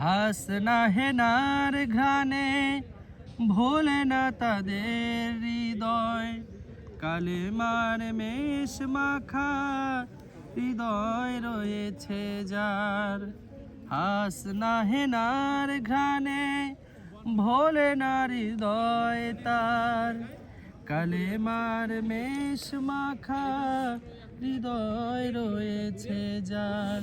হাসনা হেনার ঘ্রাণে, ভোলে না তাদের হৃদয়। কালেমার মেষ মাখা হৃদয় রয়েছে যার। হাসনা হেনার ঘ্রাণে, ভোলে না হৃদয় তার। কালেমার মেষ মাখা হৃদয় রয়েছে যার।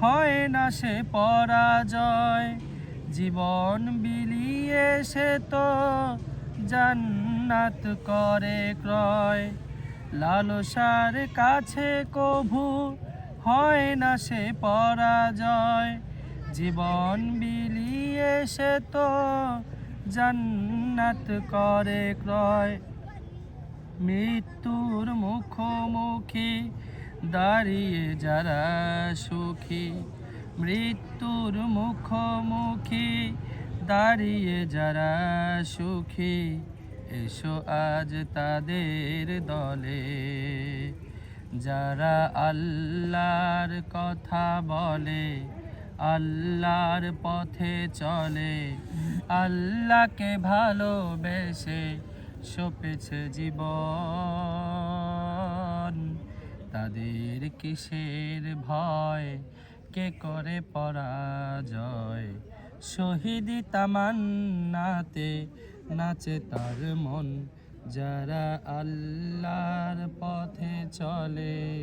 হয় না সে পরাজয়। জীবন বিলিয়ে সে তো জান্নাত করে ক্রয়। লালসার কাছে কভু হয় না সে পরাজয়। জীবন বিলিয়ে সে তো জান্নাত করে ক্রয়। মৃত্যুর মুখোমুখি দাঁড়িয়ে যারা সুখী, মৃত্যুর মুখোমুখি, দাঁড়িয়ে যারা সুখী, এসো আজ তাদের দলে। যারা আল্লাহর কথা বলে, আল্লাহর পথে চলে, আল্লাহকে ভালোবেসে সপেছে জীবন। তাদের কিসের ভয়? কে করে পরাজয়? শহীদি তামান্নাতে নাচে তার মন। যারা আল্লাহর পথে চলে।